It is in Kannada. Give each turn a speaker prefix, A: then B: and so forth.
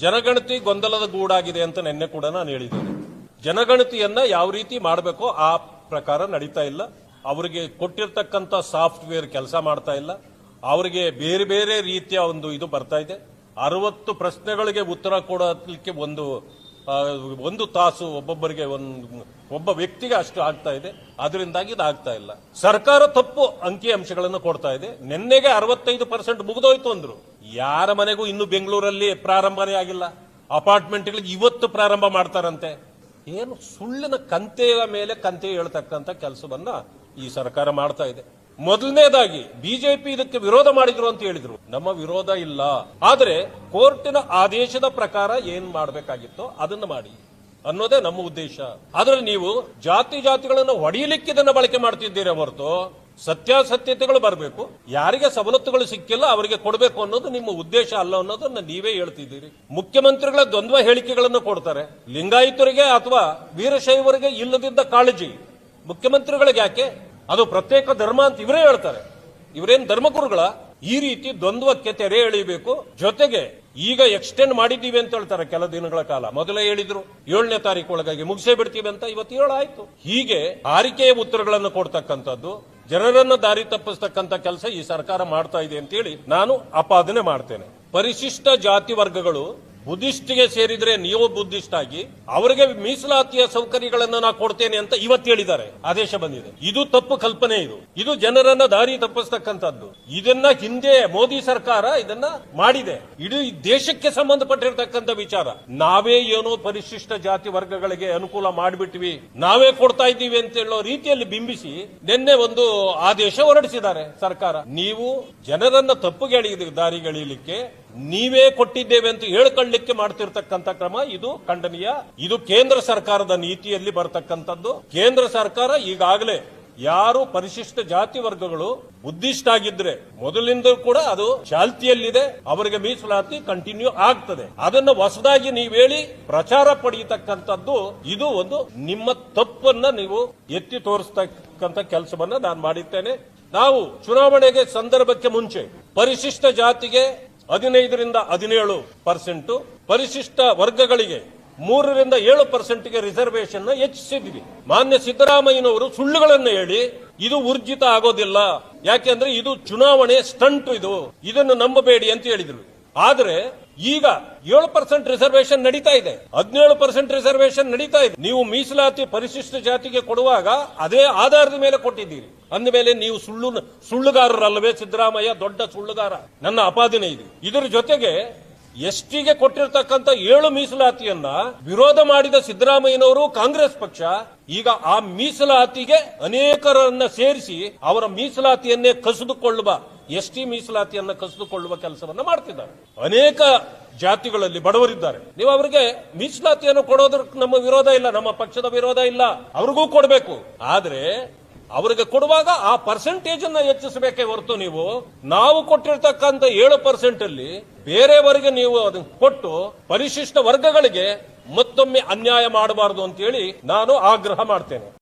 A: ಜನಗಣತಿ ಗೊಂದಲದ ಗೂಡಾಗಿದೆ ಅಂತ ನಿನ್ನೆ ಕೂಡ ನಾನು ಹೇಳಿದ್ದೇನೆ. ಜನಗಣತಿಯನ್ನ ಯಾವ ರೀತಿ ಮಾಡಬೇಕೋ ಆ ಪ್ರಕಾರ ನಡೀತಾ ಇಲ್ಲ. ಅವರಿಗೆ ಕೊಟ್ಟಿರ್ತಕ್ಕಂಥ ಸಾಫ್ಟ್ವೇರ್ ಕೆಲಸ ಮಾಡ್ತಾ ಇಲ್ಲ. ಅವರಿಗೆ ಬೇರೆ ಬೇರೆ ರೀತಿಯ ಒಂದು ಇದು ಬರ್ತಾ ಇದೆ. ಅರವತ್ತು ಪ್ರಶ್ನೆಗಳಿಗೆ ಉತ್ತರ ಕೊಡಲಿಕ್ಕೆ ಒಂದು ಒಂದು ತಾಸು ಒಬ್ಬೊಬ್ಬರಿಗೆ ಒಂದು, ಒಬ್ಬ ವ್ಯಕ್ತಿಗೆ ಅಷ್ಟು ಆಗ್ತಾ ಇದೆ. ಅದರಿಂದಾಗಿ ಇದು ಆಗ್ತಾ ಇಲ್ಲ. ಸರ್ಕಾರ ತಪ್ಪು ಅಂಕಿ ಅಂಶಗಳನ್ನು ಕೊಡ್ತಾ ಇದೆ. ನಿನ್ನೆಗೆ ಅರವತ್ತೈದು ಪರ್ಸೆಂಟ್ ಮುಗಿದೋಯ್ತು ಅಂದ್ರು. ಯಾರ ಮನೆಗೂ ಇನ್ನು ಬೆಂಗಳೂರಲ್ಲಿ ಪ್ರಾರಂಭನೇ ಆಗಿಲ್ಲ. ಅಪಾರ್ಟ್ಮೆಂಟ್ಗಳಿಗೆ ಇವತ್ತು ಪ್ರಾರಂಭ ಮಾಡ್ತಾರಂತೆ. ಏನು ಸುಳ್ಳಿನ ಕಂತೆಯ ಮೇಲೆ ಕಂತೆ ಹೇಳ್ತಕ್ಕಂಥ ಕೆಲಸವನ್ನ ಈ ಸರ್ಕಾರ ಮಾಡ್ತಾ ಇದೆ. ಮೊದಲನೇದಾಗಿ ಬಿಜೆಪಿ ಇದಕ್ಕೆ ವಿರೋಧ ಮಾಡಿದ್ರು ಅಂತ ಹೇಳಿದ್ರು. ನಮ್ಮ ವಿರೋಧ ಇಲ್ಲ. ಆದರೆ ಕೋರ್ಟಿನ ಆದೇಶದ ಪ್ರಕಾರ ಏನ್ ಮಾಡಬೇಕಾಗಿತ್ತೋ ಅದನ್ನು ಮಾಡಿ ಅನ್ನೋದೇ ನಮ್ಮ ಉದ್ದೇಶ. ಆದ್ರೆ ನೀವು ಜಾತಿ ಜಾತಿಗಳನ್ನು ಹೊಡೆಯಲಿಕ್ಕೆ ಇದನ್ನು ಬಳಕೆ ಮಾಡ್ತಿದ್ದೀರಾ ಹೊರತು ಸತ್ಯಾಸತ್ಯತೆಗಳು ಬರಬೇಕು. ಯಾರಿಗೆ ಸವಲತ್ತುಗಳು ಸಿಕ್ಕಿಲ್ಲ ಅವರಿಗೆ ಕೊಡಬೇಕು ಅನ್ನೋದು ನಿಮ್ಮ ಉದ್ದೇಶ ಅಲ್ಲ ಅನ್ನೋದನ್ನ ನೀವೇ ಹೇಳ್ತಿದ್ದೀರಿ. ಮುಖ್ಯಮಂತ್ರಿಗಳ ದ್ವಂದ್ವ ಹೇಳಿಕೆಗಳನ್ನು ಕೊಡ್ತಾರೆ. ಲಿಂಗಾಯತರಿಗೆ ಅಥವಾ ವೀರಶೈವರಿಗೆ ಇಲ್ಲದಿದ್ದ ಕಾಳಜಿ ಮುಖ್ಯಮಂತ್ರಿಗಳಿಗೆ ಯಾಕೆ? ಅದು ಪ್ರತ್ಯೇಕ ಧರ್ಮ ಅಂತ ಇವರೇ ಹೇಳ್ತಾರೆ. ಇವರೇನ್ ಧರ್ಮಗುರುಗಳ? ಈ ರೀತಿ ದ್ವಂದ್ವಕ್ಕೆ ತೆರೆ ಎಳಿಬೇಕು ಜೊತೆಗೆ ಈಗ ಎಕ್ಸ್ಟೆಂಡ್ ಮಾಡಿದ್ದೀವಿ ಅಂತ ಹೇಳ್ತಾರೆ ಕೆಲ ದಿನಗಳ ಕಾಲ. ಮೊದಲೇ ಹೇಳಿದ್ರು, ಏಳನೇ ತಾರೀಕು ಒಳಗಾಗಿ ಮುಗಿಸೇ ಬಿಡ್ತೀವಿ ಅಂತ ಇವತ್ತು ಏಳಾಯ್ತು ಹೀಗೆ ಆರಿಕೆಯ ಉತ್ತರಗಳನ್ನು ಕೊಡ್ತಕ್ಕಂಥದ್ದು, ಜನರನ್ನು ದಾರಿ ತಪ್ಪಿಸ್ತಕ್ಕಂಥ ಕೆಲಸ ಈ ಸರ್ಕಾರ ಮಾಡ್ತಾ ಇದೆ ಅಂತೇಳಿ ನಾನು ಅಪಾದನೆ ಮಾಡ್ತೇನೆ. ಪರಿಶಿಷ್ಟ ಜಾತಿ ವರ್ಗಗಳು ಬುದ್ಧಿಸ್ಟ್ಗೆ ಸೇರಿದ್ರೆ ನೀವು ಬುದ್ಧಿಸ್ಟ್ ಆಗಿ ಅವರಿಗೆ ಮೀಸಲಾತಿಯ ಸೌಕರ್ಯಗಳನ್ನು ನಾ ಕೊಡ್ತೇನೆ ಅಂತ ಇವತ್ತು ಹೇಳಿದ್ದಾರೆ. ಆದೇಶ ಬಂದಿದೆ. ಇದು ತಪ್ಪು ಕಲ್ಪನೆ ಇದು. ಇದು ಜನರನ್ನ ದಾರಿ ತಪ್ಪಿಸ್ತಕ್ಕಂಥದ್ದು. ಇದನ್ನ ಹಿಂದೆ ಮೋದಿ ಸರ್ಕಾರ ಇದನ್ನ ಮಾಡಿದೆ. ಇಡೀ ದೇಶಕ್ಕೆ ಸಂಬಂಧಪಟ್ಟಿರ್ತಕ್ಕಂಥ ವಿಚಾರ. ನಾವೇ ಏನೋ ಪರಿಶಿಷ್ಟ ಜಾತಿ ವರ್ಗಗಳಿಗೆ ಅನುಕೂಲ ಮಾಡಿಬಿಟ್ವಿ. ನಾವೇ ಕೊಡ್ತಾ ಇದ್ದೀವಿ ಅಂತ ಹೇಳೋ ರೀತಿಯಲ್ಲಿ ಬಿಂಬಿಸಿ ನಿನ್ನೆ ಒಂದು ಆದೇಶ ಹೊರಡಿಸಿದ್ದಾರೆ ಸರ್ಕಾರ. ನೀವು ಜನರನ್ನ ತಪ್ಪುಗೆ ದಾರಿಗೆಳಿಲಿಕ್ಕೆ ನೀವೇ ಕೊಟ್ಟಿದ್ದೇವೆ ಅಂತ ಹೇಳ್ಕೊಳ್ಳಿಕ್ಕೆ ಮಾಡ್ತಿರ್ತಕ್ಕಂಥ ಕ್ರಮ ಇದು ಖಂಡನೀಯ. ಇದು ಕೇಂದ್ರ ಸರ್ಕಾರದ ನೀತಿಯಲ್ಲಿ ಬರತಕ್ಕಂಥದ್ದು. ಕೇಂದ್ರ ಸರ್ಕಾರ ಈಗಾಗಲೇ ಯಾರು ಪರಿಶಿಷ್ಟ ಜಾತಿ ವರ್ಗಗಳು ಬುದ್ಧಿಸ್ಟ್ ಆಗಿದ್ರೆ ಮೊದಲಿಂದ ಕೂಡ ಅದು ಚಾಲ್ತಿಯಲ್ಲಿದೆ. ಅವರಿಗೆ ಮೀಸಲಾತಿ ಕಂಟಿನ್ಯೂ ಆಗ್ತದೆ. ಅದನ್ನು ಹೊಸದಾಗಿ ನೀವು ಹೇಳಿ ಪ್ರಚಾರ ಪಡೆಯತಕ್ಕಂಥದ್ದು ಇದು ಒಂದು ನಿಮ್ಮ ತಪ್ಪನ್ನ ನೀವು ಎತ್ತಿ ತೋರಿಸ್ತಕ್ಕಂಥ ಕೆಲಸವನ್ನ ನಾನು ಮಾಡಿದ್ದೇನೆ. ನಾವು ಚುನಾವಣೆಗೆ ಸಂದರ್ಭಕ್ಕೆ ಮುಂಚೆ ಪರಿಶಿಷ್ಟ ಜಾತಿಗೆ ಹದಿನೈದರಿಂದ ಹದಿನೇಳು ಪರ್ಸೆಂಟ್ ಪರಿಶಿಷ್ಟ ವರ್ಗಗಳಿಗೆ ಮೂರರಿಂದ ಏಳು ಪರ್ಸೆಂಟ್ಗೆ ರಿಸರ್ವೇಷನ್ ಹೆಚ್ಚಿಸಿದ್ವಿ. ಮಾನ್ಯ ಸಿದ್ದರಾಮಯ್ಯನವರು ಸುಳ್ಳುಗಳನ್ನು ಹೇಳಿ, ಇದು ಊರ್ಜಿತ ಆಗೋದಿಲ್ಲ. ಯಾಕೆಂದ್ರೆ ಇದು ಚುನಾವಣೆ ಸ್ಟಂಟ್ ಇದು. ಇದನ್ನು ನಂಬಬೇಡಿ ಅಂತ ಹೇಳಿದ್ರು. ಆದ್ರೆ ಈಗ ಏಳು ಪರ್ಸೆಂಟ್ ರಿಸರ್ವೇಶನ್ ನಡೀತಾ ಇದೆ. ಹದಿನೇಳು ಪರ್ಸೆಂಟ್ ರಿಸರ್ವೇಶನ್ ನಡೀತಾ ಇದೆ. ನೀವು ಮೀಸಲಾತಿ ಪರಿಶಿಷ್ಟ ಜಾತಿಗೆ ಕೊಡುವಾಗ ಅದೇ ಆಧಾರದ ಮೇಲೆ ಕೊಟ್ಟಿದ್ದೀರಿ. ಅಂದಮೇಲೆ ನೀವು ಸುಳ್ಳು ಸುಳ್ಳುಗಾರರಲ್ಲವೇ ಸಿದ್ದರಾಮಯ್ಯ? ದೊಡ್ಡ ಸುಳ್ಳುಗಾರ. ನನ್ನ ಅಪಾದನೆ ಇದು. ಇದರ ಜೊತೆಗೆ ಎಸ್ಟಿಗೆ ಕೊಟ್ಟಿರ್ತಕ್ಕಂಥ ಏಳು ಮೀಸಲಾತಿಯನ್ನ ವಿರೋಧ ಮಾಡಿದ ಸಿದ್ದರಾಮಯ್ಯನವರು ಕಾಂಗ್ರೆಸ್ ಪಕ್ಷ ಈಗ ಆ ಮೀಸಲಾತಿಗೆ ಅನೇಕರನ್ನ ಸೇರಿಸಿ ಅವರ ಮೀಸಲಾತಿಯನ್ನೇ ಕಸಿದುಕೊಳ್ಳುವ ಎಸ್ಟಿ ಮೀಸಲಾತಿಯನ್ನು ಕಸಿದುಕೊಳ್ಳುವ ಕೆಲಸವನ್ನು ಮಾಡ್ತಿದ್ದಾರೆ. ಅನೇಕ ಜಾತಿಗಳಲ್ಲಿ ಬಡವರಿದ್ದಾರೆ. ನೀವು ಅವರಿಗೆ ಮೀಸಲಾತಿಯನ್ನು ಕೊಡೋದಕ್ಕೆ ನಮ್ಮ ವಿರೋಧ ಇಲ್ಲ, ನಮ್ಮ ಪಕ್ಷದ ವಿರೋಧ ಇಲ್ಲ. ಅವ್ರಿಗೂ ಕೊಡಬೇಕು. ಆದ್ರೆ ಅವರಿಗೆ ಕೊಡುವಾಗ ಆ ಪರ್ಸೆಂಟೇಜ್ ಅನ್ನ ಹೆಚ್ಚಿಸಬೇಕೇ ಹೊರತು ನೀವು, ನಾವು ಕೊಟ್ಟಿರ್ತಕ್ಕಂಥ ಏಳು ಪರ್ಸೆಂಟ್ ಅಲ್ಲಿ ಬೇರೆಯವರಿಗೆ ನೀವು ಅದನ್ನ ಕೊಟ್ಟು ಪರಿಶಿಷ್ಟ ವರ್ಗಗಳಿಗೆ ಮತ್ತೊಮ್ಮೆ ಅನ್ಯಾಯ ಮಾಡಬಾರದು ಅಂತೇಳಿ ನಾನು ಆಗ್ರಹ ಮಾಡ್ತೇನೆ.